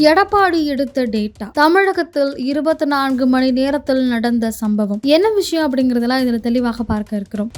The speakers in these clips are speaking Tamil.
எடப்பாடி எடுத்த டேட்டா தமிழகத்தில் இருபத்தி நான்கு மணி நேரத்தில் நடந்த சம்பவம். என்ன விஷயம் அப்படிங்கறதெல்லாம் இதுல தெளிவாக பார்க்க இருக்கிறோம்.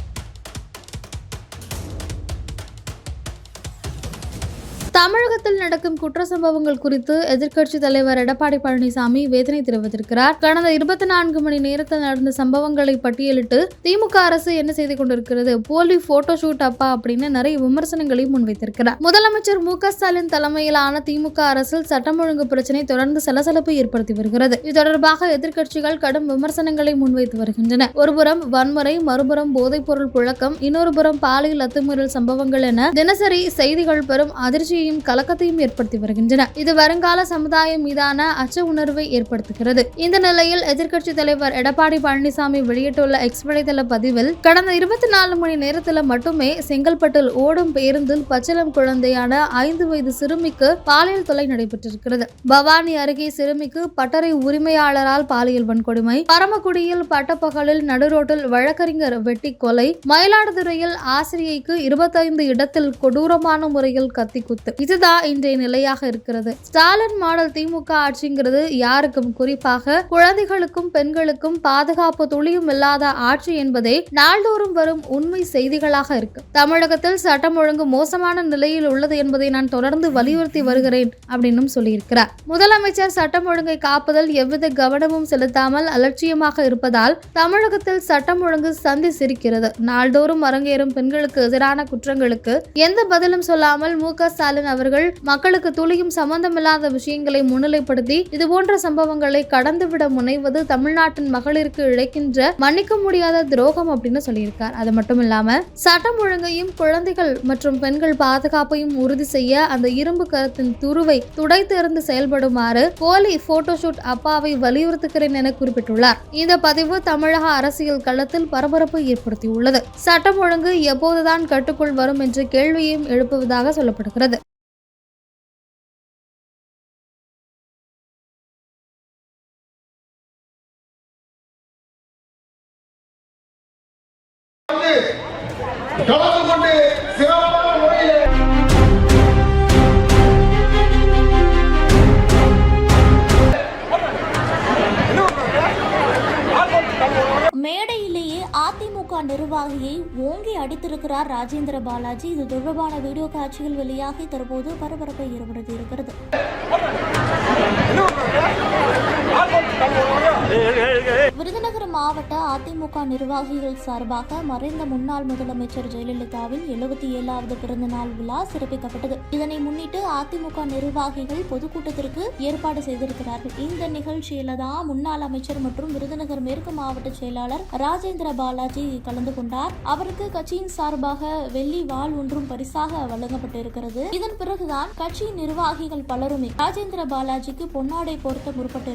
தமிழகத்தில் நடக்கும் குற்ற சம்பவங்கள் குறித்து எதிர்க்கட்சி தலைவர் எடப்பாடி பழனிசாமி வேதனை தெரிவித்திருக்கிறார். கடந்த இருபத்தி நான்கு மணி நேரத்தில் நடந்த சம்பவங்களை பட்டியலிட்டு திமுக அரசு என்ன செய்து கொண்டிருக்கிறது? போலி போட்டோ ஷூட் அப்பா அப்படின்னு நிறைய விமர்சனங்களை முன்வைத்திருக்கிறார். முதலமைச்சர் மு ஸ்டாலின் தலைமையிலான திமுக அரசில் சட்டம் ஒழுங்கு பிரச்சினை தொடர்ந்து சலசலப்பு ஏற்படுத்தி வருகிறது. இது தொடர்பாக எதிர்க்கட்சிகள் கடும் விமர்சனங்களை முன்வைத்து வருகின்றன. ஒருபுறம் வன்முறை மறுபுறம் போதைப் பொருள் புழக்கம் இன்னொரு புறம் பாலியல் அத்துமீறல் சம்பவங்கள் என தினசரி செய்திகள் பெறும் அதிர்ச்சியை அதிர்ச்சியையும் கலக்கத்தையும் ஏற்படுத்தி வருகின்றன. இது வருங்கால சமுதாயம் மீதான அச்ச உணர்வை ஏற்படுத்துகிறது. இந்த நிலையில் எதிர்க்கட்சி தலைவர் எடப்பாடி பழனிசாமி வெளியிட்டுள்ள எக்ஸ் வலைதள பதிவில் கடந்த இருபத்தி நாலு மணி நேரத்தில் மட்டுமே செங்கல்பட்டில் ஓடும் பேருந்தில் பச்சளம் குழந்தையான ஐந்து வயது சிறுமிக்கு பாலியல் தொலை நடைபெற்றிருக்கிறது. பவானி அருகே சிறுமிக்கு பட்டறை உரிமையாளரால் பாலியல் வன்கொடுமை பரமக்குடியில் பட்டப்பகலில் நடுரோட்டில் வழக்கறிஞர் வெட்டி கொலை மயிலாடுதுறையில் ஆசிரியைக்கு இருபத்தைந்து இடத்தில் கொடூரமான முறையில் கத்தி குத்து. இதுதான் இன்றைய நிலையாக இருக்கிறது. ஸ்டாலின் மாடல் திமுக ஆட்சிங்கிறது யாருக்கும் குறிப்பாக குழந்தைகளுக்கும் பெண்களுக்கும் பாதுகாப்பு துளியும் இல்லாத ஆட்சி என்பதே நாள்தோறும் வரும் உண்மை செய்திகளாக இருக்கு. தமிழகத்தில் சட்டம் ஒழுங்கு மோசமான நிலையில் உள்ளது என்பதை நான் தொடர்ந்து வலியுறுத்தி வருகிறேன் அப்படின்னும் சொல்லியிருக்கிறார். முதலமைச்சர் சட்டம் ஒழுங்கை காப்பதில் எவ்வித கவனமும் செலுத்தாமல் அலட்சியமாக இருப்பதால் தமிழகத்தில் சட்டம் ஒழுங்கு சந்தி சிரிக்கிறது. நாள்தோறும் அரங்கேறும் பெண்களுக்கு எதிரான குற்றங்களுக்கு எந்த பதிலும் சொல்லாமல் மு க ஸ்டாலின் அவர்கள் மக்களுக்கு துளியும் சம்பந்தமில்லாத விஷயங்களை முன்னிலைப்படுத்தி இதுபோன்ற சம்பவங்களை கடந்துவிட முனைவது தமிழ்நாட்டின் மகளிருக்கு இழைக்கின்ற மன்னிக்க முடியாத துரோகம் அப்படின்னு சொல்லியிருக்கார். அது மட்டும் இல்லாம சட்டம் ஒழுங்கையும் குழந்தைகள் மற்றும் பெண்கள் பாதுகாப்பையும் உறுதி செய்ய அந்த இரும்பு கரத்தின் துருவை துடைத்தெறிந்து செயல்படுமாறு போலி போட்டோஷூட் அப்பாவை வலியுறுத்துகிறேன் என குறிப்பிட்டுள்ளார். இந்த பதிவு தமிழக அரசியல் களத்தில் பரபரப்பு ஏற்படுத்தியுள்ளது. சட்டம் ஒழுங்கு எப்போதுதான் கட்டுக்குள் வரும் என்ற கேள்வியையும் எழுப்புவதாக சொல்லப்படுகிறது. கலந்து கொண்டு சிறப்பான முறையில் மேடையிலேயே அதிமுக நிர்வாகியை ஓங்கி அடித்திருக்கிறார் ராஜேந்திர பாலாஜி. இது தொடர்பான வீடியோ காட்சிகள் வெளியாகி தற்போது பரபரப்பை ஏற்படுத்தி இருக்கிறது. விருதுநகர் மாவட்ட அதிமுக நிர்வாகிகள் சார்பாக மறைந்த முன்னாள் முதலமைச்சர் ஜெயலலிதாவின் எழுபத்தி ஏழாவது பிறந்தநாள் விழா சிறப்பிக்கப்பட்டது. இதனை முன்னிட்டு அதிமுக நிர்வாகிகள் பொதுக்கூட்டத்திற்கு ஏற்பாடு செய்திருக்கிறார்கள். இந்த நிகழ்ச்சியில தான் முன்னாள் அமைச்சர் மற்றும் விருதுநகர் மேற்கு மாவட்ட செயலாளர் ராஜேந்திர பாலாஜி கலந்து கொண்டார். அவருக்கு கட்சியின் சார்பாக வெள்ளி வாள் ஒன்றும் பரிசாக வழங்கப்பட்டிருக்கிறது. இதன் பிறகுதான் கட்சியின் நிர்வாகிகள் பலருமே ராஜேந்திர பாலாஜிக்கு பொன்னாடை பொருத்த முற்பட்டு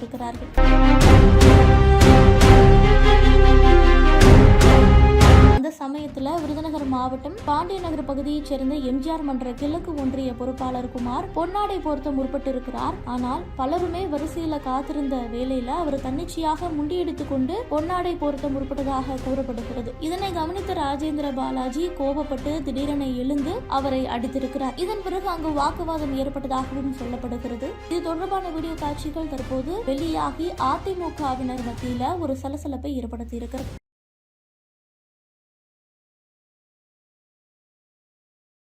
பாண்டிய நகர் பகுதியைச் சேர்ந்த எம்ஜிஆர் மன்ற கிழக்கு ஒன்றிய பொறுப்பாளர் குமார் பொன்னாடை பொருத்த முற்பட்டிருக்கிறார். ஆனால் பலருமே வரிசையில காத்திருந்த வேலையில அவர் தன்னிச்சையாக முண்டியடித்துக் கொண்டு பொன்னாடை பொருத்த முற்பட்டதாக கூறப்படுகிறது. இதனை கவனித்த ராஜேந்திர பாலாஜி கோபப்பட்டு திடீரென எழுந்து அவரை அடித்திருக்கிறார். இதன் பிறகு அங்கு வாக்குவாதம் ஏற்பட்டதாகவும் சொல்லப்படுகிறது. இது தொடர்பான வீடியோ காட்சிகள் தற்போது வெளியாகி அதிமுகவினர் மத்தியில ஒரு சலசலப்பை ஏற்படுத்தி இருக்கிறது